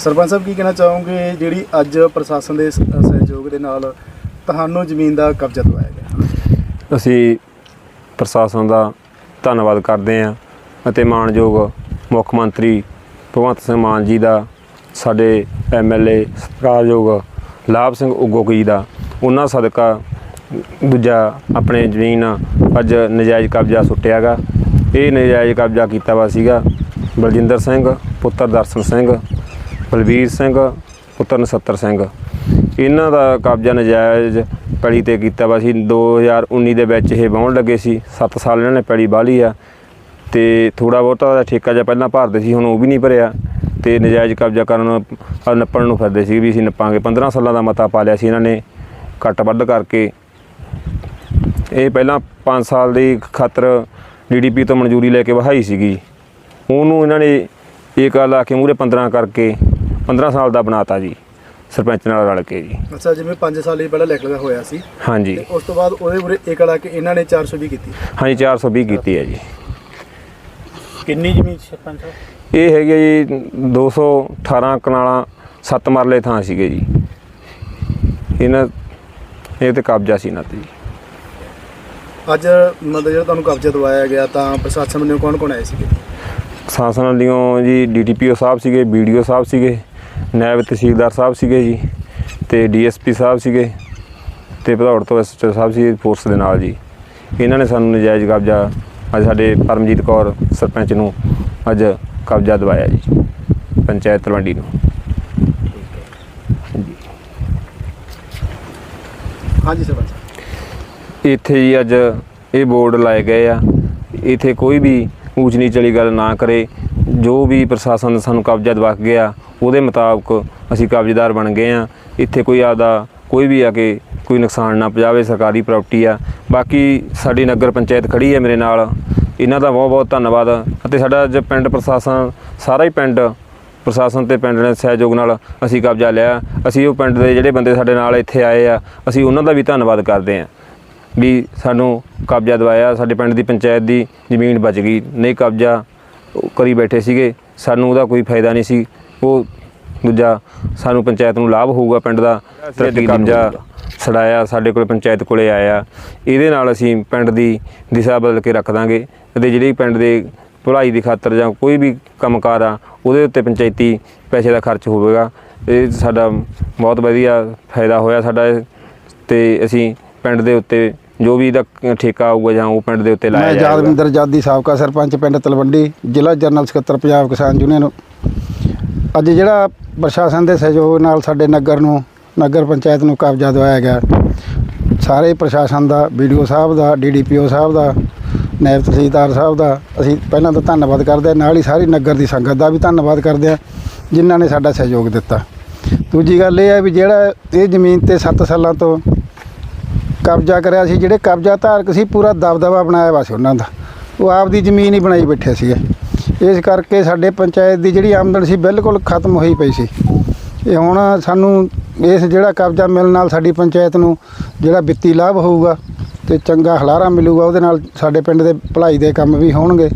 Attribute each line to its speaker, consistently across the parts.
Speaker 1: ਸਰਪੰਚ ਸਾਹਿਬ, ਕੀ ਕਹਿਣਾ ਚਾਹੋਗੇ? ਜਿਹੜੀ ਅੱਜ ਪ੍ਰਸ਼ਾਸਨ ਦੇ ਸਹਿਯੋਗ ਦੇ ਨਾਲ ਤੁਹਾਨੂੰ ਜ਼ਮੀਨ ਦਾ ਕਬਜ਼ਾ ਦਵਾਇਆ ਗਿਆ।
Speaker 2: ਅਸੀਂ ਪ੍ਰਸ਼ਾਸਨ ਦਾ ਧੰਨਵਾਦ ਕਰਦੇ ਹਾਂ ਅਤੇ ਮਾਣਯੋਗ ਮੁੱਖ ਮੰਤਰੀ ਭਗਵੰਤ ਸਿੰਘ ਮਾਨ ਜੀ ਦਾ, ਸਾਡੇ ਐਮਐਲਏ ਸਤਿਕਾਰਯੋਗ ਲਾਭ ਸਿੰਘ ਉਗੋਕੀ ਦਾ, ਉਹਨਾਂ ਸਦਕਾ ਦੂਜਾ ਆਪਣੇ ਜ਼ਮੀਨ ਅੱਜ ਨਜਾਇਜ਼ ਕਬਜ਼ਾ ਸੁੱਟਿਆਗਾ ਇਹ ਨਜਾਇਜ਼ ਕਬਜ਼ਾ ਕੀਤਾ ਵਾ ਸੀਗਾ ਬਲਜਿੰਦਰ ਸਿੰਘ, ਪੁੱਤਰ ਦਰਸ਼ਨ ਸਿੰਘ ਬਲਵੀਰ ਸਿੰਘ, ਪੁੱਤਰ ਨਛੱਤਰ ਸਿੰਘ। ਇਹਨਾਂ ਦਾ ਕਬਜ਼ਾ ਨਜਾਇਜ਼ ਪੈਲੀ ਤੇ ਕੀਤਾ ਵਾ ਸੀ। 2019 ਦੇ ਵਿੱਚ ਇਹ ਵਾਹੁਣ ਲੱਗੇ ਸੀ। 7 ਸਾਲ ਇਹਨਾਂ ਨੇ ਪੈਲੀ ਬਾਲੀ ਆ। ਤੇ ਥੋੜਾ ਬਹੁਤਾ ਦਾ ਠੇਕਾ ਜਿਹਾ ਪਹਿਲਾਂ ਭਰਦੇ ਸੀ, ਹੁਣ ਉਹ ਵੀ ਨਹੀਂ ਭਰਿਆ। ਤੇ ਨਜਾਇਜ਼ ਕਬਜ਼ਾ ਕਰਨ ਨੱਪਣ ਨੂੰ ਫਿਰਦੇ ਸੀ ਵੀ ਅਸੀਂ ਨੱਪਾਂਗੇ। 15 ਸਾਲਾਂ ਦਾ ਮਤਾ ਪਾ ਲਿਆ ਸੀ ਇਹਨਾਂ ਨੇ ਕੱਟ ਵੱਧ ਕਰਕੇ। ਇਹ ਪਹਿਲਾਂ 5 ਸਾਲ ਦੀ ਖਾਤਰ ਡੀਡੀਪੀ ਤੋਂ ਮਨਜ਼ੂਰੀ ਲੈ ਕੇ ਵਹਾਈ ਸੀਗੀ। ਉਹਨੂੰ ਇਹਨਾਂ ਨੇ ਇਹ ਇੱਕ ਲਾ ਕੇ ਮੂਰੇ 15 ਕਰਕੇ 15 ਸਾਲ ਦਾ ਬਣਾਤਾ ਜੀ ਸਰਪੰਚ ਨਾਲ ਰਲ ਕੇ ਜੀ।
Speaker 1: ਅੱਛਾ ਜਿਵੇਂ 5 ਸਾਲ ਹੀ ਪਹਿਲਾਂ ਲਿਖ ਲਿਆ ਹੋਇਆ ਸੀ।
Speaker 2: ਹਾਂਜੀ।
Speaker 1: ਤੇ ਉਸ ਤੋਂ ਬਾਅਦ ਉਹਦੇ ਉਰੇ ਇੱਕ ਲਾ ਕੇ ਇਹਨਾਂ ਨੇ 420 ਕੀਤੀ।
Speaker 2: ਹਾਂਜੀ 420 ਕੀਤੀ ਹੈ ਜੀ।
Speaker 1: ਕਿੰਨੀ ਜ਼ਮੀਨ ਸਰਪੰਚ ਸਾਹਿਬ?
Speaker 2: ਇਹ ਹੈਗੇ ਜੀ 218 ਕਨਾਲਾਂ 7 ਮਰਲੇ ਥਾਂ ਸੀਗੇ ਜੀ। ਇਹਨਾਂ ਇਹ ਤੇ ਕਬਜ਼ਾ ਸੀ ਇਹਨਾਂ ਤੇ ਜੀ।
Speaker 1: ਅੱਜ ਮਤਲਬ ਜਿਹੜਾ ਤੁਹਾਨੂੰ ਕਬਜ਼ਾ ਦਵਾਇਆ ਗਿਆ ਤਾਂ ਪ੍ਰਸ਼ਾਸਨ ਵੱਲੋਂ ਕੌਣ ਕੌਣ ਆਏ ਸੀਗੇ?
Speaker 2: ਸ਼ਾਸਨ ਵੱਲੋਂ ਜੀ ਡੀਟੀਪੀਓ ਸਾਹਿਬ ਸੀਗੇ ਬੀਡੀਓ ਸਾਹਿਬ ਸੀਗੇ। ਨਾਇਬ ਤਹਿਸੀਲਦਾਰ ਸਾਹਿਬ ਸੀਗੇ ਜੀ ਤੇ ਡੀਐਸਪੀ ਸਾਹਿਬ ਸੀਗੇ ਤੇ ਭਦੌੜ ਤੋਂ ਐਸਐਚਓ ਸਾਹਿਬ ਸੀ ਫੋਰਸ ਦੇ ਨਾਲ ਜੀ ਇਹਨਾਂ ਨੇ ਸਾਨੂੰ ਨਜਾਇਜ਼ ਕਬਜ਼ਾ ਅੱਜ ਸਾਡੇ ਪਰਮਜੀਤ ਕੌਰ ਸਰਪੰਚ ਨੂੰ ਅੱਜ ਕਬਜ਼ਾ ਦਵਾਇਆ ਜੀ ਪੰਚਾਇਤ ਤਲਵੰਡੀ ਨੂੰ
Speaker 1: ਹਾਂਜੀ ਸਰਪੰਚ।
Speaker 2: ਇੱਥੇ ਜੀ ਅੱਜ ਇਹ ਬੋਰਡ ਲਾਏ ਗਏ ਆ ਇੱਥੇ ਕੋਈ ਵੀ ਊਚ ਨੀਚ ਵਾਲੀ ਗੱਲ ਨਾ ਕਰੇ ਜੋ ਵੀ ਪ੍ਰਸ਼ਾਸਨ ਸਾਨੂੰ ਕਬਜ਼ਾ ਦਵਾ ਕੇ ਗਿਆ ਉਹਦੇ ਮੁਤਾਬਕ ਅਸੀਂ ਕਬਜ਼ੇਦਾਰ ਬਣ ਗਏ ਆ ਇੱਥੇ ਕੋਈ ਆਦਾ ਕੋਈ ਵੀ ਆ ਕੇ ਕੋਈ ਨੁਕਸਾਨ ਨਾ ਪਜਾਵੇ ਸਰਕਾਰੀ ਪ੍ਰਾਪਰਟੀ ਆ। ਬਾਕੀ ਸਾਡੀ ਨਗਰ ਪੰਚਾਇਤ ਖੜੀ ਹੈ ਮੇਰੇ ਨਾਲ। ਇਹਨਾਂ ਦਾ ਬਹੁਤ ਬਹੁਤ ਧੰਨਵਾਦ। ਅਤੇ ਸਾਡਾ ਅੱਜ ਪਿੰਡ ਪ੍ਰਸ਼ਾਸਨ, ਸਾਰਾ ਹੀ ਪਿੰਡ ਪ੍ਰਸ਼ਾਸਨ ਤੇ ਪਿੰਡ ਨੇ ਸਹਿਯੋਗ ਨਾਲ ਅਸੀਂ ਕਬਜ਼ਾ ਲਿਆ। ਅਸੀਂ ਉਹ ਪਿੰਡ ਦੇ ਜਿਹੜੇ ਬੰਦੇ ਸਾਡੇ ਨਾਲ ਇੱਥੇ ਆਏ ਆ, ਅਸੀਂ ਉਹਨਾਂ ਦਾ ਵੀ ਧੰਨਵਾਦ ਕਰਦੇ ਹਾਂ ਵੀ ਸਾਨੂੰ ਕਬਜ਼ਾ ਦਵਾਇਆ। ਸਾਡੇ ਪਿੰਡ ਦੀ ਪੰਚਾਇਤ ਦੀ ਜ਼ਮੀਨ ਬਚ ਗਈ। ਨਹੀਂ ਕਬਜ਼ਾ ਕਰੀ ਬੈਠੇ ਸੀਗੇ। ਸਾਨੂੰ ਉਹਦਾ ਕੋਈ ਫਾਇਦਾ ਨਹੀਂ ਸੀ। ਉਹ ਦੂਜਾ ਸਾਨੂੰ ਪੰਚਾਇਤ ਨੂੰ ਲਾਭ ਹੋਊਗਾ ਪਿੰਡ ਦਾ ਤੇ ਕਬਜ਼ਾ ਛੜਾਇਆ ਸਾਡੇ ਕੋਲ ਪੰਚਾਇਤ ਕੋਲੇ ਆਇਆ। ਇਹਦੇ ਨਾਲ ਅਸੀਂ ਪਿੰਡ ਦੀ ਦਿਸ਼ਾ ਬਦਲ ਕੇ ਰੱਖ ਦਾਂਗੇ। ਅਤੇ ਜਿਹੜੀ ਪਿੰਡ ਦੇ ਭਲਾਈ ਦੀ ਖਾਤਰ ਜਾਂ ਕੋਈ ਵੀ ਕੰਮਕਾਰ ਆ ਉਹਦੇ ਉੱਤੇ ਪੰਚਾਇਤੀ ਪੈਸੇ ਦਾ ਖਰਚ ਹੋਵੇਗਾ। ਇਹ ਸਾਡਾ ਬਹੁਤ ਵਧੀਆ ਫਾਇਦਾ ਹੋਇਆ ਸਾਡਾ ਤੇ ਅਸੀਂ ਪਿੰਡ ਦੇ ਉੱਤੇ ਜੋ ਵੀ ਇਹਦਾ ਠੇਕਾ ਆਊਗਾ ਜਾਂ ਉਹ ਪਿੰਡ ਦੇ ਉੱਤੇ ਲਾਇਆ
Speaker 3: ਮੈਂ
Speaker 2: ਜਾਏਗਾ
Speaker 3: ਯਾਦਵਿੰਦਰ ਜਾਦੀ ਸਾਬਕਾ ਸਰਪੰਚ ਪਿੰਡ ਤਲਵੰਡੀ ਜ਼ਿਲ੍ਹਾ ਜਨਰਲ ਸਕੱਤਰ ਪੰਜਾਬ ਕਿਸਾਨ ਯੂਨੀਅਨ। ਅੱਜ ਜਿਹੜਾ ਪ੍ਰਸ਼ਾਸਨ ਦੇ ਸਹਿਯੋਗ ਨਾਲ ਸਾਡੇ ਨਗਰ ਨੂੰ, ਨਗਰ ਪੰਚਾਇਤ ਨੂੰ ਕਬਜ਼ਾ ਦਵਾਇਆ ਗਿਆ, ਸਾਰੇ ਪ੍ਰਸ਼ਾਸਨ ਦਾ ਵੀਡੀਓ ਸਾਹਿਬ ਦਾ ਡੀਡੀਪੀਓ ਸਾਹਿਬ ਦਾ ਨਾਇਬ ਤਹਿਸੀਲਦਾਰ ਸਾਹਿਬ ਦਾ, ਅਸੀਂ ਪਹਿਲਾਂ ਤਾਂ ਧੰਨਵਾਦ ਕਰਦੇ ਹਾਂ, ਨਾਲ ਹੀ ਸਾਰੀ ਨਗਰ ਦੀ ਸੰਗਤ ਦਾ ਵੀ ਧੰਨਵਾਦ ਕਰਦੇ ਹਾਂ, ਜਿਨ੍ਹਾਂ ਨੇ ਸਾਡਾ ਸਹਿਯੋਗ ਦਿੱਤਾ। ਦੂਜੀ ਗੱਲ ਇਹ ਹੈ ਵੀ ਜਿਹੜਾ ਇਹ ਜ਼ਮੀਨ ਤੇ 7 ਸਾਲਾਂ ਤੋਂ ਕਬਜ਼ਾ ਕਰਿਆ ਸੀ, ਜਿਹੜੇ ਕਬਜ਼ਾ ਧਾਰਕ ਸੀ, ਪੂਰਾ ਦਬਦਬਾ ਬਣਾਇਆ ਵਾ ਸੀ ਉਹਨਾਂ ਦਾ। ਉਹ ਆਪਦੀ ਜ਼ਮੀਨ ਹੀ ਬਣਾਈ ਬੈਠੇ ਸੀਗੇ। ਇਸ ਕਰਕੇ ਸਾਡੇ ਪੰਚਾਇਤ ਦੀ ਜਿਹੜੀ ਆਮਦਨ ਸੀ ਬਿਲਕੁਲ ਖਤਮ ਹੋਈ ਪਈ ਸੀ। ਇਹ ਹੁਣ ਸਾਨੂੰ ਇਸ ਜਿਹੜਾ ਕਬਜ਼ਾ ਮਿਲਣ ਨਾਲ ਸਾਡੀ ਪੰਚਾਇਤ ਨੂੰ ਜਿਹੜਾ ਵਿੱਤੀ ਲਾਭ ਹੋਊਗਾ ਤੇ ਚੰਗਾ ਹਲਾਰਾ ਮਿਲੂਗਾ, ਉਹਦੇ ਨਾਲ ਸਾਡੇ ਪਿੰਡ ਦੇ ਭਲਾਈ ਦੇ ਕੰਮ ਵੀ ਹੋਣਗੇ।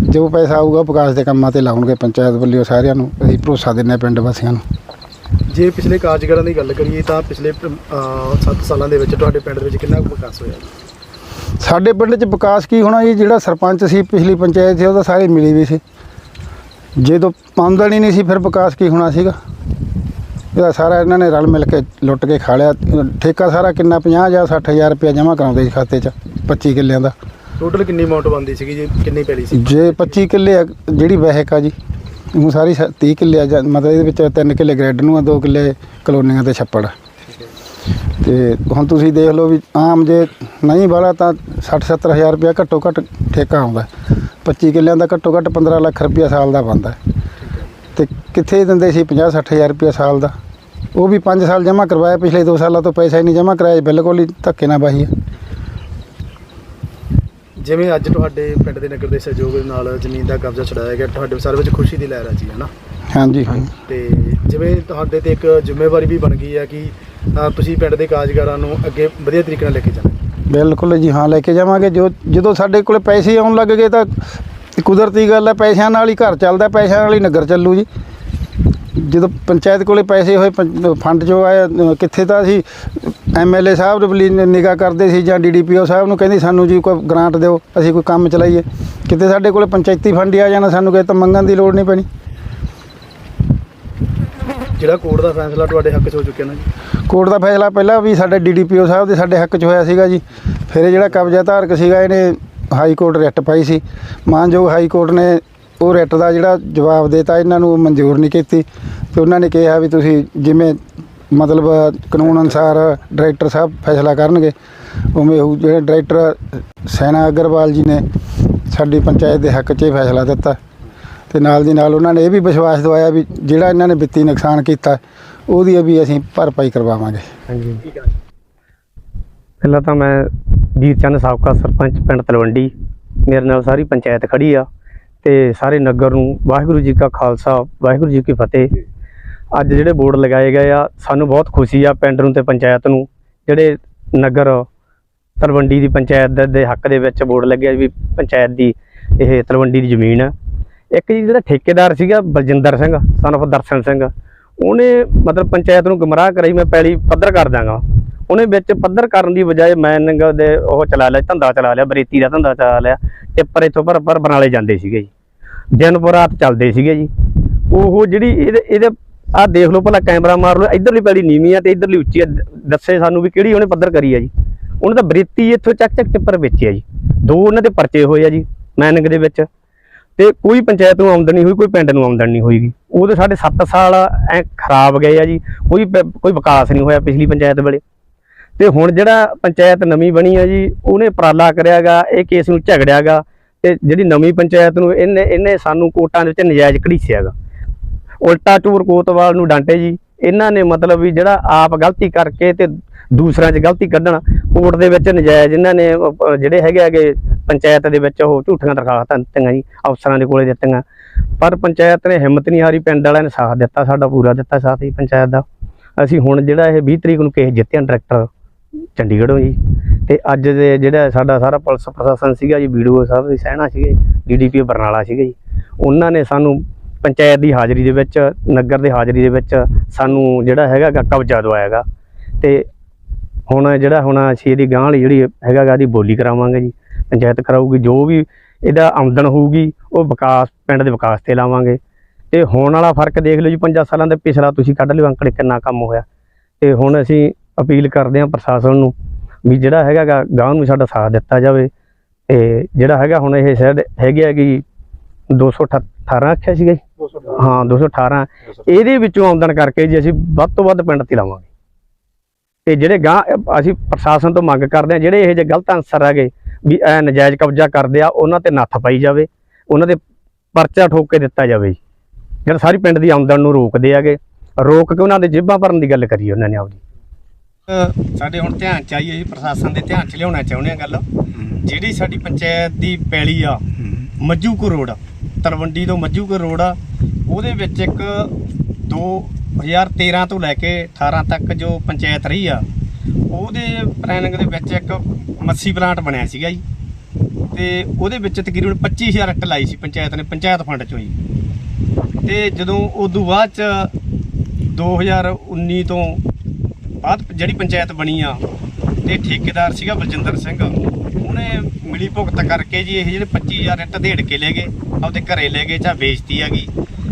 Speaker 3: ਜੋ ਪੈਸਾ ਆਊਗਾ ਵਿਕਾਸ ਦੇ ਕੰਮਾਂ ਤੇ ਲਾਉਣਗੇ ਪੰਚਾਇਤ ਵੱਲੋਂ ਸਾਰਿਆਂ ਨੂੰ। ਅਸੀਂ ਭਰੋਸਾ ਦਿੰਦੇ ਹਾਂ ਪਿੰਡ ਵਾਸੀਆਂ ਨੂੰ।
Speaker 1: ਜੇ ਪਿਛਲੇ ਕਾਰਜਕਾਲਾਂ ਦੀ ਗੱਲ ਕਰੀਏ ਤਾਂ ਪਿਛਲੇ 7 ਸਾਲਾਂ ਦੇ ਵਿੱਚ ਤੁਹਾਡੇ ਪਿੰਡ ਦੇ ਵਿੱਚ ਕਿੰਨਾ ਕੁ ਵਿਕਾਸ ਹੋਇਆ?
Speaker 3: ਸਾਡੇ ਪਿੰਡ 'ਚ ਵਿਕਾਸ ਕੀ ਹੋਣਾ ਜੀ? ਜਿਹੜਾ ਸਰਪੰਚ ਸੀ ਪਿਛਲੀ ਪੰਚਾਇਤ ਸੀ ਉਹਦਾ ਸਾਰੇ ਮਿਲੀ ਵੀ ਸੀ। ਜਦੋਂ ਆਮਦਨ ਹੀ ਨਹੀਂ ਸੀ ਫਿਰ ਵਿਕਾਸ ਕੀ ਹੋਣਾ ਸੀਗਾ? ਇਹਦਾ ਸਾਰਾ ਇਹਨਾਂ ਨੇ ਰਲ ਮਿਲ ਕੇ ਲੁੱਟ ਕੇ ਖਾ ਲਿਆ। ਠੇਕਾ ਸਾਰਾ ਕਿੰਨਾ? 50 ਜਾਂ 60000 ਰੁਪਇਆ ਜਮ੍ਹਾਂ ਕਰਾਉਂਦੇ ਸੀ ਖਾਤੇ 'ਚ 25 ਕਿੱਲਿਆਂ ਦਾ।
Speaker 1: ਟੋਟਲ ਕਿੰਨੀ ਅਮਾਉਂਟ ਬਣਦੀ ਸੀਗੀ ਜੀ? ਕਿੰਨੀ ਪੈਲੀ ਸੀ?
Speaker 3: ਜੇ 25 ਕਿੱਲੇ ਆ, ਜਿਹੜੀ ਵਹਿਕ ਆ ਜੀ ਉਹ ਸਾਰੀ ਸ- 30 ਕਿੱਲੇ ਆ ਜਾਂ- ਮਤਲਬ ਇਹਦੇ ਵਿੱਚ 3 ਕਿੱਲੇ ਗ੍ਰੈਡ ਨੂੰ ਆ 2 ਕਿੱਲੇ ਕਲੋਨੀਆਂ ਤੇ ਛੱਪੜ। ਆ। ਤੇ ਹੁਣ ਤੁਸੀਂ ਦੇਖ ਲਓ ਵੀ ਆਮ ਜੇ ਨਹੀਂ ਵਾਲਾ ਤਾਂ 60 70000 ਰੁਪਇਆ ਘੱਟੋ ਘੱਟ ਠੇਕਾ ਆਉਂਦਾ। 25 ਕਿੱਲਿਆਂ ਦਾ ਘੱਟੋ ਘੱਟ 15 ਲੱਖ ਰੁਪਇਆ ਸਾਲ ਦਾ ਬਣਦਾ। ਤੇ ਕਿੱਥੇ ਦਿੰਦੇ ਸੀ 50 60000 ਰੁਪਇਆ ਸਾਲ ਦਾ? ਉਹ ਵੀ 5 ਸਾਲ ਜਮ੍ਹਾਂ ਕਰਵਾਇਆ ਪਿਛਲੇ 2 ਸਾਲਾਂ ਤੋਂ ਪੈਸਾ ਹੀ ਨਹੀਂ ਜਮ੍ਹਾਂ ਕਰਾਇਆ ਬਿਲਕੁਲ ਹੀ ਧੱਕੇ ਨਾਲ ਬਾਹੀ ਹੈ
Speaker 1: ਜਿਵੇਂ ਅੱਜ ਤੁਹਾਡੇ ਪਿੰਡ ਦੇ ਨਗਰ ਦੇ ਸਹਿਯੋਗ ਨਾਲ ਜ਼ਮੀਨ ਦਾ ਕਬਜ਼ਾ ਛੁਡਾਇਆ ਗਿਆ ਤੁਹਾਡੇ ਸਾਰੇ ਵਿੱਚ ਖੁਸ਼ੀ ਦੀ ਲਹਿਰ ਆ ਜੀ ਹਨਾ
Speaker 3: ਹਾਂਜੀ ਹਾਂ
Speaker 1: ਤੇ ਜਿਵੇਂ ਤੁਹਾਡੇ ਤੇ ਇੱਕ ਜ਼ਿੰਮੇਵਾਰੀ ਵੀ ਬਣ ਗਈ ਹੈ ਕਿ ਤੁਸੀਂ ਪਿੰਡ ਦੇ ਕਾਰਜਕਾਰਾਂ ਨੂੰ ਅੱਗੇ ਵਧੀਆ ਤਰੀਕੇ ਨਾਲ ਲੈ ਕੇ ਜਾਣਾ।
Speaker 3: ਬਿਲਕੁਲ ਜੀ, ਹਾਂ, ਲੈ ਕੇ ਜਾਵਾਂਗੇ। ਜੋ, ਜਦੋਂ ਸਾਡੇ ਕੋਲੇ ਪੈਸੇ ਆਉਣ ਲੱਗ ਗਏ ਤਾਂ ਕੁਦਰਤੀ ਗੱਲ ਹੈ, ਪੈਸਿਆਂ ਨਾਲ ਹੀ ਘਰ ਚੱਲਦਾ, ਪੈਸਿਆਂ ਨਾਲ ਹੀ ਨਗਰ ਚੱਲੂ ਜੀ। ਜਦੋਂ ਪੰਚਾਇਤ ਕੋਲੇ ਪੈਸੇ ਹੋਏ ਪੰ- ਫੰਡ ਜੋ ਆਇਆ ਕਿੱਥੇ ਤਾਂ ਅਸੀਂ ਐਮਐਲਏ ਸਾਹਿਬ ਦੇ ਲਈ ਨਿਗਾਹ ਕਰਦੇ ਸੀ ਜਾਂ ਡੀਡੀਪੀਓ ਸਾਹਿਬ ਨੂੰ ਕਹਿੰਦੀ, ਸਾਨੂੰ ਜੀ ਕੋਈ ਗ੍ਰਾਂਟ ਦਿਓ, ਅਸੀਂ ਕੋਈ ਕੰਮ ਚਲਾਈਏ। ਕਿਤੇ ਸਾਡੇ ਕੋਲੇ ਪੰਚਾਇਤੀ ਫੰਡ ਹੀ ਆ ਜਾਣਾ, ਸਾਨੂੰ ਕਿਤੇ ਤਾਂ ਮੰਗਣ ਦੀ ਲੋੜ ਨਹੀਂ ਪੈਣੀ।
Speaker 1: ਜਿਹੜਾ ਕੋਰਟ ਦਾ ਫੈਸਲਾ ਤੁਹਾਡੇ ਹੱਕ 'ਚ ਹੋ ਚੁੱਕਿਆ ਨਾ ਜੀ?
Speaker 3: ਕੋਰਟ ਦਾ ਫੈਸਲਾ ਪਹਿਲਾਂ ਵੀ ਸਾਡੇ ਡੀਡੀਪੀਓ ਸਾਹਿਬ ਦੇ ਸਾਡੇ ਹੱਕ 'ਚ ਹੋਇਆ ਸੀਗਾ ਜੀ। ਫਿਰ ਇਹ ਜਿਹੜਾ ਕਬਜ਼ਾ ਧਾਰਕ ਸੀਗਾ, ਇਹਨੇ ਹਾਈ ਕੋਰਟ ਰਿਟ ਪਾਈ ਸੀ। ਮਾਨਯੋਗ ਹਾਈ ਕੋਰਟ ਨੇ ਉਹ ਰਿਟ ਦਾ ਜਿਹੜਾ ਜਵਾਬ ਦੇਤਾ, ਇਹਨਾਂ ਨੂੰ ਮਨਜ਼ੂਰ ਨਹੀਂ ਕੀਤੀ। ਤੇ ਉਹਨਾਂ ਨੇ ਕਿਹਾ ਵੀ ਤੁਸੀਂ ਜਿਵੇਂ ਮਤਲਬ ਕਾਨੂੰਨ ਅਨੁਸਾਰ ਡਾਇਰੈਕਟਰ ਸਾਹਿਬ ਫੈਸਲਾ ਕਰਨਗੇ, ਉਵੇਂ ਉਹ ਜਿਹੜੇ ਡਾਇਰੈਕਟਰ ਸੈਨਾ ਅਗਰਵਾਲ ਜੀ ਨੇ ਸਾਡੀ ਪੰਚਾਇਤ ਦੇ ਹੱਕ 'ਚ ਇਹ ਫੈਸਲਾ ਦਿੱਤਾ। ਤੇ ਨਾਲ ਦੀ ਨਾਲ ਉਹਨਾਂ ਨੇ ਇਹ ਵੀ ਵਿਸ਼ਵਾਸ ਦਵਾਇਆ ਵੀ ਜਿਹੜਾ ਇਹਨਾਂ ਨੇ ਵਿੱਤੀ ਨੁਕਸਾਨ ਕੀਤਾ ਉਹਦੀ ਵੀ ਅਸੀਂ ਭਰਪਾਈ ਕਰਵਾਵਾਂਗੇ।
Speaker 4: ਹਾਂਜੀ। ਪਹਿਲਾਂ ਤਾਂ ਮੈਂ ਵੀਰ ਚੰਦ ਸਾਬਕਾ ਸਰਪੰਚ ਪਿੰਡ ਤਲਵੰਡੀ ਮੇਰੇ ਨਾਲ ਸਾਰੀ ਪੰਚਾਇਤ ਖੜੀ ਆ ਤੇ ਸਾਰੇ ਨਗਰ ਨੂੰ ਵਾਹਿਗੁਰੂ ਜੀ ਕਾ ਖਾਲਸਾ ਵਾਹਿਗੁਰੂ ਜੀ ਕੀ ਫਤਿਹ। ਅੱਜ ਜਿਹੜੇ ਬੋਰਡ ਲਗਾਏ ਗਏ ਆ ਸਾਨੂੰ ਬਹੁਤ ਖੁਸ਼ੀ ਆ ਪਿੰਡ ਨੂੰ ਤੇ ਪੰਚਾਇਤ ਨੂੰ ਜਿਹੜੇ ਨਗਰ ਤਲਵੰਡੀ ਦੀ ਪੰਚਾਇਤ ਦੇ- ਦੇ ਹੱਕ ਦੇ ਵਿੱਚ ਬੋਰਡ ਲੱਗਿਆ ਵੀ ਪੰਚਾਇਤ ਦੀ ਇਹ ਤਲਵੰਡੀ ਦੀ ਜ਼ਮੀਨ ਆ। ਇੱਕ ਜੀ ਜਿਹੜਾ ਠੇਕੇਦਾਰ ਸੀਗਾ, ਬਲਜਿੰਦਰ ਸਿੰਘ, son of ਦਰਸ਼ਨ ਸਿੰਘ, ਉਹਨੇ ਮਤਲਬ ਪੰਚਾਇਤ ਨੂੰ ਗੁੰਮਰਾਹ ਕਰਾਈ, ਮੈਂ ਪੈਲੀ ਪੱਧਰ ਕਰ ਦਾਂਗਾ ਉਹਨੇ ਵਿੱਚ ਪੱਧਰ ਕਰਨ ਦੀ ਬਜਾਏ ਮੈਨਿੰਗ ਦੇ ਉਹ ਚਲਾ ਲਿਆ, ਧੰਦਾ ਚਲਾ ਲਿਆ, ਬਰੇਤੀ ਦਾ ਧੰਦਾ ਚਲਾ ਲਿਆ, ਟਿੱਪਰ ਇੱਥੋਂ ਪਰ ਪਰ ਬਨਾਲੇ ਜਾਂਦੇ ਸੀਗੇ ਜੀ। ਦਿਨ ਪਰ ਰਾਤ ਚੱਲਦੇ ਸੀਗੇ ਜੀ। ਉਹ ਜਿਹੜੀ ਇਹਦੇ ਇਹਦੇ, ਆਹ ਦੇਖ ਲਓ ਭਲਾ ਕੈਮਰਾ ਮਾਰ ਲਓ, ਇਧਰਲੀ ਪੈਲੀ ਨੀਵੀਂ ਆ ਤੇ ਇਧਰਲੀ ਉੱਚੀ ਆ, ਦੱਸੇ ਸਾਨੂੰ ਵੀ ਕਿਹੜੀ ਉਹਨੇ ਪੱਧਰ ਕਰੀ ਆ ਜੀ। ਉਹਨੇ ਤਾਂ ਬਰੇਤੀ ਇੱਥੋਂ ਚੱਕ ਚੱਕ ਟਿੱਪਰ ਵੇਚਿਆ ਜੀ। ਦੋ ਉਹਨਾਂ ਦੇ ਪਰਚੇ ਹੋਏ ਆ ਜੀ ਮੈਨਿੰਗ ਦੇ ਵਿੱਚ। ਤੇ ਕੋਈ ਪੰਚਾਇਤ ਨੂੰ ਆਮਦਨ ਨਹੀਂ ਹੋਈ, ਕੋਈ ਪਿੰਡ ਨੂੰ ਆਮਦਨ ਨਹੀਂ ਹੋਈਗੀ ਉਹਦੇ ਸਾਡੇ 7 ਸਾਲ ਐ ਖਰਾਬ ਗਏ ਆ ਜੀ, ਕੋਈ ਕੋਈ ਵਿਕਾਸ ਨਹੀਂ ਹੋਇਆ ਪਿਛਲੀ ਪੰਚਾਇਤ ਵੇਲੇ। ਤੇ ਹੁਣ ਜਿਹੜਾ ਪੰਚਾਇਤ ਨਵੀਂ ਬਣੀ ਆ ਜੀ, ਉਹਨੇ ਉਪਰਾਲਾ ਕਰਿਆਗਾ ਇਹ ਕੇਸ ਨੂੰ ਝਗੜਿਆਗਾ ਤੇ ਜਿਹੜੀ ਨਵੀਂ ਪੰਚਾਇਤ ਨੂੰ ਇਹਨੇ ਇਹਨੇ ਸਾਨੂੰ ਕੋਟਾਂ ਦੇ ਵਿੱਚ ਨਜਾਇਜ਼ ਘੜੀਸਿਆਗਾ ਉਲਟਾ ਚੂਰ ਕੋਤਵਾਲ ਨੂੰ ਡਾਂਟੇ ਜੀ, ਇਹਨਾਂ ਨੇ ਮਤਲਬ ਵੀ ਜਿਹੜਾ ਆਪ ਗਲਤੀ ਕਰਕੇ ਤੇ ਦੂਸਰਿਆਂ 'ਚ ਗਲਤੀ ਕੱਢਣ, ਕੋਰਟ ਦੇ ਵਿੱਚ ਨਜਾਇਜ਼ ਇਹਨਾਂ ਨੇ ਜਿਹੜੇ ਹੈਗੇ ਹੈਗੇ ਪੰਚਾਇਤ ਦੇ ਵਿੱਚ ਉਹ ਝੂਠੀਆਂ ਦਰਖਾਸਤਾਂ ਦਿੱਤੀਆਂ ਜੀ, ਅਫਸਰਾਂ ਦੇ ਕੋਲੇ ਦਿੱਤੀਆਂ। ਪਰ ਪੰਚਾਇਤ ਨੇ ਹਿੰਮਤ ਨਹੀਂ ਹਾਰੀ, ਪਿੰਡ ਵਾਲਿਆਂ ਨੇ ਸਾਥ ਦਿੱਤਾ, ਸਾਡਾ ਪੂਰਾ ਦਿੱਤਾ ਸਾਥ ਜੀ ਪੰਚਾਇਤ ਦਾ। ਅਸੀਂ ਹੁਣ ਜਿਹੜਾ ਇਹ 20 ਤਰੀਕ ਨੂੰ ਕੇਸ ਜਿੱਤਿਆ ਡਾਇਰੈਕਟਰ ਚੰਡੀਗੜ੍ਹੋਂ ਜੀ, ਤੇ ਅੱਜ ਦੇ ਜਿਹੜਾ ਸਾਡਾ ਸਾਰਾ ਪੁਲਿਸ ਪ੍ਰਸ਼ਾਸਨ ਸੀਗਾ ਜੀ ਵੀਡੀਓ ਸਾਹਿਬ ਦੀ ਸਹਿਣਾ ਸੀਗੇ ਡੀਡੀਪੀ ਬਰਨਾਲਾ ਸੀਗੇ ਜੀ, ਉਹਨਾਂ ਨੇ ਸਾਨੂੰ ਪੰਚਾਇਤ ਦੀ ਹਾਜ਼ਰੀ ਦੇ ਵਿੱਚ, ਨਗਰ ਦੇ ਹਾਜ਼ਰੀ ਦੇ ਵਿੱਚ ਸਾਨੂੰ ਜਿਹੜਾ ਹੈਗਾ ਗਾ ਕਬਜ਼ਾ ਦਵਾਇਆਗਾ। ਤੇ ਹੁਣ ਜਿਹੜਾ ਹੁਣ ਅਸੀਂ ਇਹਦੀ ਗਾਂਹ ਵਾਲੀ ਜਿਹੜੀ ਹੈਗਾ ਗਾ ਦੀ ਬੋਲੀ ਕਰਾਵਾਂਗੇ ਜੀ। ਪੰਚਾਇਤ ਕਰਾਊਗੀ ਜੋ ਵੀ ਇਹਦਾ ਆਮਦਨ ਹੋਊਗੀ ਉਹ ਵਿਕਾਸ ਪਿੰਡ ਦੇ ਵਿਕਾਸ ਤੇ ਲਾਵਾਂਗੇ। ਤੇ ਹੋਣ ਵਾਲਾ ਫ਼ਰਕ ਦੇਖ ਲਓ ਜੀ 5 ਸਾਲਾਂ ਦੇ ਪਿਛਲਾ ਤੁਸੀਂ ਕੱਢ ਲਿਓ ਅੰਕੜੇ ਕਿੰਨਾ ਕੰਮ ਹੋਇਆ। ਤੇ ਹੁਣ ਅਸੀਂ ਅਪੀਲ ਕਰਦੇ ਹਾਂ ਪ੍ਰਸ਼ਾਸਨ ਨੂੰ ਵੀ ਜਿਹੜਾ ਹੈਗਾ ਗਾ ਨੂੰ ਸਾਡਾ ਸਾਥ ਦਿੱਤਾ ਜਾਵੇ। ਤੇ ਜਿਹੜਾ ਹੈਗਾ ਹੁਣ ਇਹ ਸ਼ਾਇਦ ਹੈਗੇ ਆ ਕਿ 218 ਆਖਿਆ ਸੀਗਾ ਜੀ? ਹਾਂ 218 ਇਹਦੇ ਵਿੱਚੋਂ ਆਮਦਨ ਕਰਕੇ ਜੀ ਅਸੀਂ ਵੱਧ ਤੋਂ ਵੱਧ ਪਿੰਡ ਤੇ ਲਾਵਾਂਗੇ। ਤੇ ਜਿਹੜੇ ਗਾਂ ਅਸੀਂ ਪ੍ਰਸ਼ਾਸਨ ਤੋਂ ਮੰਗ ਕਰਦੇ ਹਾਂ ਜਿਹੜੇ ਇਹ ਜਿਹੇ ਗਲਤ ਅਨਸਰ ਹੈਗੇ ਵੀ ਐ ਨਜਾਇਜ਼ ਕਬਜ਼ਾ ਕਰਦੇ ਆ ਉਹਨਾਂ ਤੇ ਨੱਥ ਪਾਈ ਜਾਵੇ ਉਹਨਾਂ ਦੇ ਪਰਚਾ ਠੋਕ ਕੇ ਦਿੱਤਾ ਜਾਵੇ ਜੀ। ਜਿਹੜਾ ਸਾਰੀ ਪਿੰਡ ਦੀ ਆਮਦਨ ਨੂੰ ਰੋਕਦੇ ਹੈਗੇ ਰੋਕ ਕੇ ਉਹਨਾਂ ਦੇ ਜੇਬਾਂ ਭਰਨ ਦੀ ਗੱਲ ਕਰੀ ਉਹਨਾਂ ਨੇ ਆਪਦੀ। ਸਾਡੇ ਹੁਣ ਧਿਆਨ ਚ ਆਈ ਹੈ ਜੀ ਪ੍ਰਸ਼ਾਸਨ ਦੇ ਧਿਆਨ ਚ ਲਿਆਉਣਾ ਚਾਹੁੰਦੇ ਆ ਗੱਲ। ਜਿਹੜੀ ਸਾਡੀ ਪੰਚਾਇਤ ਦੀ ਪੈਲੀ ਆ ਮੱਜੂਕੋ ਰੋਡ ਤਲਵੰਡੀ ਤੋਂ ਮੱਜੂਕੋ ਰੋਡ ਆ ਉਹਦੇ ਵਿੱਚ ਇੱਕ 2013 ਤੋਂ ਲੈ ਕੇ 18 ਤੱਕ ਜੋ ਪੰਚਾਇਤ ਰਹੀ ਆ ਉਹਦੇ ਪਲੈਨਿੰਗ ਦੇ ਵਿੱਚ ਇੱਕ ਮੱਸੀ ਪਲਾਂਟ ਬਣਿਆ ਸੀਗਾ ਜੀ। ਤੇ ਉਹਦੇ ਵਿੱਚ ਤਕਰੀਬਨ 25000 ਇੱਟ ਲਾਈ ਸੀ ਪੰਚਾਇਤ ਨੇ, ਪੰਚਾਇਤ ਫੰਡ ਚੋਂ ਜੀ। ਤੇ ਜਦੋਂ ਉਦੋਂ ਬਾਅਦ ਚ 2019 ਤੋਂ ਬਾਅਦ ਜਿਹੜੀ ਪੰਚਾਇਤ ਬਣੀ ਆ, ਤੇ ਠੇਕੇਦਾਰ ਸੀਗਾ ਬਲਜਿੰਦਰ ਸਿੰਘ, ਉਹਨੇ ਮਿਲੀ ਭੁਗਤ ਕਰਕੇ ਜੀ ਇਹ ਜਿਹੜੇ 25000 ਇੱਟ ਦੇੜ ਕੇ ਲੈ ਗਏ, ਆਪਦੇ ਘਰੇ ਲੈ ਗਏ ਜਾਂ ਵੇਚਤੀ ਹੈਗੀ।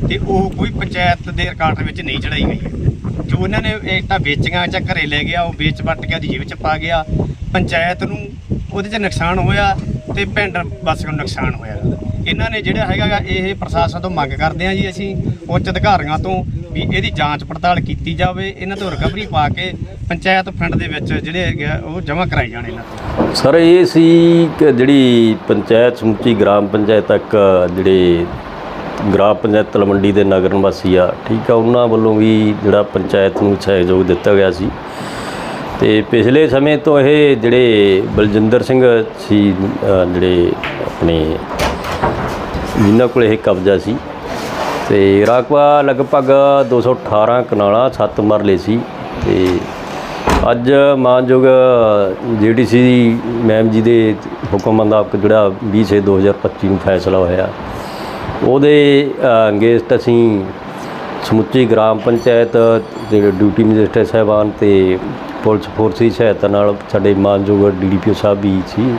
Speaker 4: ਤੇ ਉਹ ਕੋਈ ਪੰਚਾਇਤ ਦੇ ਰਿਕਾਰਡ ਵਿੱਚ ਨਹੀਂ ਚੜਾਈ ਗਈ ਜੋ ਉਹਨਾਂ ਨੇ ਇਹ ਇੱਟਾਂ ਵੇਚੀਆਂ ਜਾਂ ਘਰੇ ਲੈ ਗਿਆ, ਉਹ ਵੇਚ ਵੱਟ ਕੇ ਉਹਦੀ ਚ ਪਾ ਗਿਆ। ਪੰਚਾਇਤ ਨੂੰ ਉਹਦੇ 'ਚ ਨੁਕਸਾਨ ਹੋਇਆ ਤੇ ਪਿੰਡ ਵਾਸੀਆਂ ਨੂੰ ਨੁਕਸਾਨ ਹੋਇਆ। ਇਹਨਾਂ ਨੇ ਜਿਹੜਾ ਹੈਗਾ ਇਹ ਪ੍ਰਸ਼ਾਸਨ ਤੋਂ ਮੰਗ ਕਰਦੇ ਆ ਜੀ ਅਸੀਂ, ਉੱਚ ਅਧਿਕਾਰੀਆਂ ਤੋਂ, ਵੀ ਇਹਦੀ ਜਾਂਚ ਪੜਤਾਲ ਕੀਤੀ ਜਾਵੇ। ਇਹਨਾਂ ਤੋਂ ਰਿਕਵਰੀ ਪਾ ਕੇ ਪੰਚਾਇਤ ਫੰਡ ਦੇ ਵਿੱਚ ਜਿਹੜੇ ਹੈਗੇ ਆ, ਉਹ ਜਮ੍ਹਾਂ ਕਰਾਏ ਜਾਣ ਇਹਨਾਂ ਤੋਂ।
Speaker 5: ਸਰ, ਇਹ ਸੀ ਕਿ ਜਿਹੜੀ ਪੰਚਾਇਤ ਸਮੁੱਚੀ ਗ੍ਰਾਮ ਪੰਚਾਇਤ ਤੱਕ ਜਿਹੜੇ ਗ੍ਰਾਮ ਪੰਚਾਇਤ ਤਲਵੰਡੀ ਦੇ ਨਗਰ ਨਿਵਾਸੀ ਆ, ਠੀਕ ਆ, ਉਹਨਾਂ ਵੱਲੋਂ ਵੀ ਜਿਹੜਾ ਪੰਚਾਇਤ ਨੂੰ ਸਹਿਯੋਗ ਦਿੱਤਾ ਗਿਆ ਸੀ। ਤੇ ਪਿਛਲੇ ਸਮੇਂ ਤੋਂ ਇਹ ਜਿਹੜੇ ਬਲਜਿੰਦਰ ਸਿੰਘ ਸੀ ਜਿਹੜੇ ਆਪਣੇ ਜਿਨ੍ਹਾਂ ਕੋਲ ਇਹ ਕਬਜ਼ਾ ਸੀ, ਤੇ ਰਾਕਵਾ ਲਗਭਗ 218 ਕਨਾਲਾ 7 ਮਰਲੇ ਸੀ। ਤੇ ਅੱਜ ਮਾਨਯੋਗ ਜੀਡੀਸੀ ਮੈਮ ਜੀ ਦੇ ਹੁਕਮ ਮੁਤਾਬਕ ਜਿਹੜਾ 20 6 2025 ਨੂੰ ਫੈਸਲਾ ਹੋਇਆ। ਉਹਦੇ ਅਗੇਂਸਟ ਅਸੀਂ ਸਮੁੱਚੀ ਗ੍ਰਾਮ ਪੰਚਾਇਤ ਦੇ ਡਿਊਟੀ ਮੈਜਿਸਟਰ ਸਾਹਿਬਾਨ ਤੇ ਪੁਲਿਸ ਫੋਰਸ ਦੀ ਸਹਾਇਤਾ ਨਾਲ ਸਾਡੇ ਮਾਨਯੋਗ ਡੀਡੀਪੀਓ ਸਾਹਿਬ ਵੀ ਸੀ।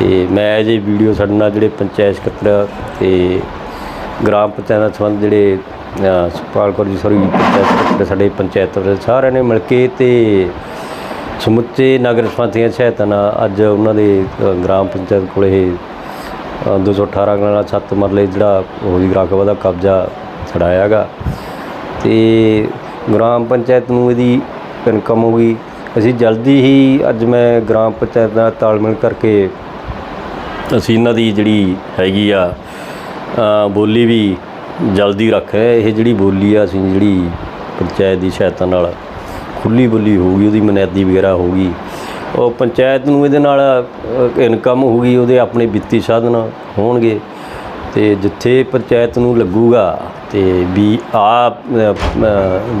Speaker 5: ਤੇ ਮੈਂ ਜੇ ਵੀਡੀਓ ਸਾਡੇ ਨਾਲ ਜਿਹੜੇ ਪੰਚਾਇਤ ਸਕੱਤਰ ਤੇ ਗ੍ਰਾਮ ਪੰਚਾਇਤ ਨਾਲ ਸੰਬੰਧ ਜਿਹੜੇ ਅ, ਸੁਖਪਾਲ ਕੌਰ ਜੀ ਸੋਰੀ ਪੰਚਾਇਤ ਸਕੱਤਰ ਸਾਡੇ ਪੰਚਾਇਤ ਦੇ ਸਾਰਿਆਂ ਨੇ ਮਿਲ ਕੇ ਤੇ ਸਮੁੱਚੇ ਨਗਰ ਪੰਚਾਇਤਾਂ ਦੀ ਸਹਾਇਤਾ ਨਾਲ ਅੱਜ ਉਹਨਾਂ ਦੇ ਗ੍ਰਾਮ ਪੰਚਾਇਤ ਕੋਲ ਇਹ 218 ਗਣਾ 7 ਮਰਲੇ ਜਿਹੜਾ ਹੋਲੀ ਰਕਬਾ ਦਾ ਕਬਜ਼ਾ ਛੜਾਇਆਗਾ ਤੇ ਗ੍ਰਾਮ ਪੰਚਾਇਤ ਨੂੰ ਇਹਦੀ ਇਨਕਮ ਹੋ ਗਈ। ਅਸੀਂ ਜਲਦੀ ਹੀ ਅੱਜ ਮੈਂ ਗ੍ਰਾਮ ਪੰਚਾਇਤ ਨਾਲ ਤਾਲਮੇਲ ਕਰਕੇ ਅਸੀਂ ਇਹਨਾਂ ਦੀ ਜਿਹੜੀ ਹੈਗੀ ਆ ਬੋਲੀ ਵੀ ਜਲਦੀ ਰੱਖ ਰਹੇ ਇਹ ਜਿਹੜੀ ਬੋਲੀ ਆ, ਅਸੀਂ ਜਿਹੜੀ ਪੰਚਾਇਤ ਦੀ ਸਹਾਇਤਾ ਨਾਲ ਖੁੱਲੀ ਬੋਲੀ ਹੋਊਗੀ, ਉਹਦੀ ਮਨਿਆਦੀ ਵਗੈਰਾ ਹੋਊਗੀ। ਉਹ ਪੰਚਾਇਤ ਨੂੰ ਇਹਦੇ ਨਾਲ ਇਨਕਮ ਹੋਊਗੀ ਉਹਦੇ ਆਪਣੇ ਵਿੱਤੀ ਸਾਧਨ ਹੋਣਗੇ। ਤੇ ਜਿੱਥੇ ਪੰਚਾਇਤ ਨੂੰ ਲੱਗੂਗਾ ਤੇ ਵੀ ਆ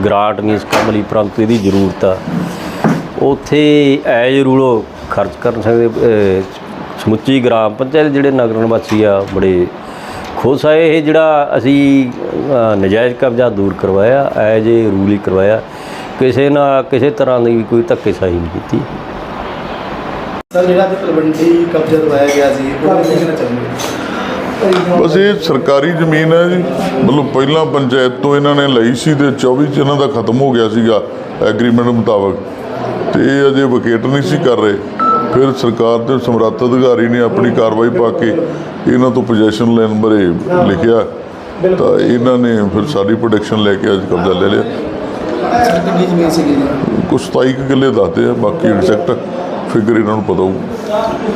Speaker 5: ਗ੍ਰਾਂਟ ਨਹੀਂ ਇਸ ਲਈ ਪਰੰਤੂ ਇਹਦੀ ਜ਼ਰੂਰਤ ਆ। ਉੱਥੇ ਐਜ ਰੂਲੋ ਖਰਚ ਕਰ ਸਕਦੇ ਸਮੁੱਚੀ ਗ੍ਰਾਮ ਪੰਚਾਇਤ ਜਿਹੜੇ ਨਗਰ ਨਿਵਾਸੀ ਆ ਬੜੇ ਖੁਸ਼ ਆ। ਇਹ ਜਿਹੜਾ ਅਸੀਂ ਅਹ, ਨਜਾਇਜ਼ ਕਬਜ਼ਾ ਦੂਰ ਕਰਵਾਇਆ ਐਜ ਏ ਰੂਲ ਹੀ ਕਰਵਾਇਆ। ਕਿਸੇ ਨਾਲ ਕਿਸੇ ਤਰ੍ਹਾਂ ਦੀ ਵੀ ਕੋਈ ਧੱਕੇਸ਼ਾਹੀ ਨਹੀਂ ਕੀਤੀ।
Speaker 1: ਸਰ ਜਿਹੜਾ ਅੱਜ ਤਲਵੰਡੀ ਕਬਜ਼ਾ ਦਵਾਇਆ ਗਿਆ ਸੀ ਉਹਦੇ ਵਿੱਚ ਕਿਹਨਾਂ ਚਾਹੁੰਦੇ
Speaker 6: ਬਸ ਇਹ ਸਰਕਾਰੀ ਜ਼ਮੀਨ ਹੈ ਜੀ। ਮਤਲਬ ਪਹਿਲਾਂ ਪੰਚਾਇਤ ਤੋਂ ਇਹਨਾਂ ਨੇ ਲਈ ਸੀ ਤੇ 24 ਚ ਇਹਨਾਂ ਦਾ ਖਤਮ ਹੋ ਗਿਆ ਸੀਗਾ ਐਗਰੀਮੈਂਟ ਮੁਤਾਬਕ। ਤੇ ਇਹ ਅਜੇ ਵਕੇਟ ਨਹੀਂ ਸੀ ਕਰ ਰਹੇ। ਫਿਰ ਸਰਕਾਰ ਦੇ ਸਮਰੱਥ ਅਧਿਕਾਰੀ ਨੇ ਆਪਣੀ ਕਾਰਵਾਈ ਪਾ ਕੇ ਇਹਨਾਂ ਤੋਂ ਪੋਜੀਸ਼ਨ ਲੈਣ ਬਾਰੇ ਲਿਖਿਆ। ਤਾਂ ਇਹਨਾਂ ਨੇ ਫਿਰ ਸਾਰੀ ਪ੍ਰੋਡਕਸ਼ਨ ਲੈ ਕੇ ਅੱਜ ਕਬਜ਼ਾ ਲੈ ਲਿਆ। ਕੁਛ 27 ਕੁ ਕਿੱਲੇ ਦੱਸਦੇ ਆ ਬਾਕੀ ਐਗਜ਼ੈਕਟ ਫਿਗਰ ਇਹਨਾਂ ਨੂੰ ਪਤਾ ਹੋਊ।